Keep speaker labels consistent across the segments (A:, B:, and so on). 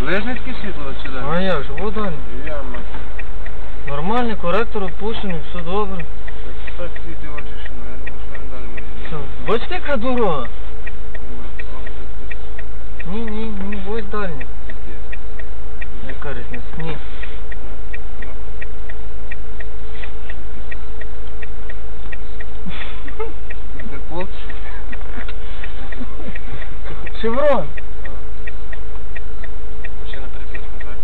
A: Ближницьке світло сюди?
B: А як же, вот далі.
A: Яма.
B: Нормальний коректор опущений, все добре.
A: Так, так світи очі, що ну, я думаю, що не далі.
B: Все. Бачите, яка дорога? Ні, ні, ні, ось дальня. Яка різниця? Ні.
A: Інтерпол?
B: Шеврон.
A: Машина приписана, так?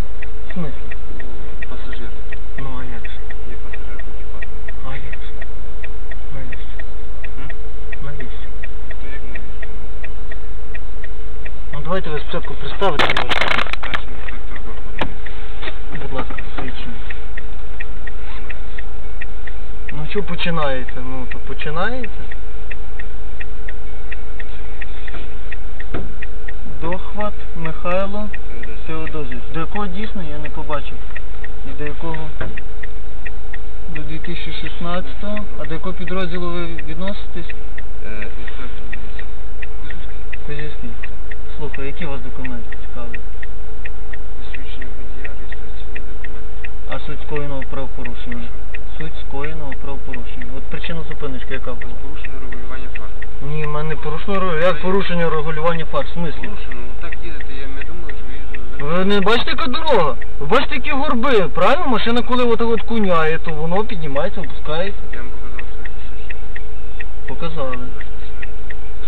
B: В смислі?
A: Ну, Пасажир.
B: Ну, а як же?
A: Є пасажир, тут і пасажир.
B: А як же? Навіщо?
A: М?
B: Навіщо?
A: То як навіщо?
B: Ну давайте ви спочатку представите.
A: Старший інспектор доходу.
B: Будь ласка, посвідчення. Ну що починаєте? Ну то починаєте? Дохват Михайло Теодозіч. До якого дійсно я не побачив. І до якого? До 2016-го. А до якого підрозділу ви відноситесь?
A: Е.
B: Козівський. Слухай, які у вас документи цікаві?
A: Посвідчення водія, реєстраційний документ.
B: А суть скоєного правопорушення? Суть скоєного правопорушення. От причина зупиночки яка була?
A: Порушено регулювання фар.
B: Ні, в мене порушено ре- як порушення регулювання фар. В смислі?
A: Порушено, ну так їдете, я не думаю, що їздили.
B: Ви не бачите, яка дорога? Ви бачите, які горби. Правильно, машина, коли от от куняє, то воно піднімається, опускається.
A: Я вам показав посвідчення.
B: Показали.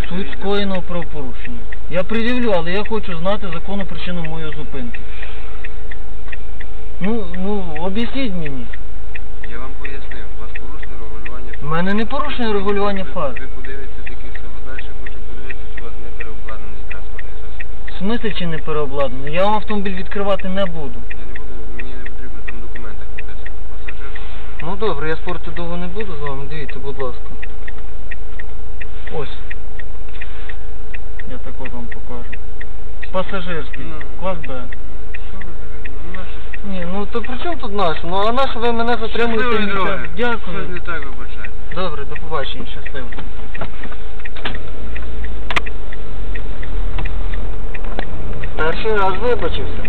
B: Суть скоєного правопорушення. Я пред'явлю, але я хочу знати законну причину моєї зупинки. Ну, ну, об'ясніть мені.
A: Я вам пояснив, у вас порушено регулювання
B: У
A: фар.
B: мене не порушення регулювання
A: Ви-
B: фар.
A: Ви подивитеся тільки все, бо далі хочу подивитися, чи у вас не переобладнаний транспортний засіб.
B: В смислі чи не переобладнаний? Я вам автомобіль відкривати не буду.
A: Я не буду, мені не потрібно, там в документах написано. Пасажир.
B: Ну добре, я спорти довго не буду з вами, дивіться, будь ласка. Ось. Я вам покажу. Пасажирський,
A: Ну,
B: клас Б.
A: Що ви взагалі? Ну.
B: Ні, ну то при чому тут наш? Ну а наш ви мене затримуєте?
A: Щасливої дороги. Щось
B: Дякую.
A: не так вибачайте.
B: Добре, до побачення, щасливо. Перший раз вибачився.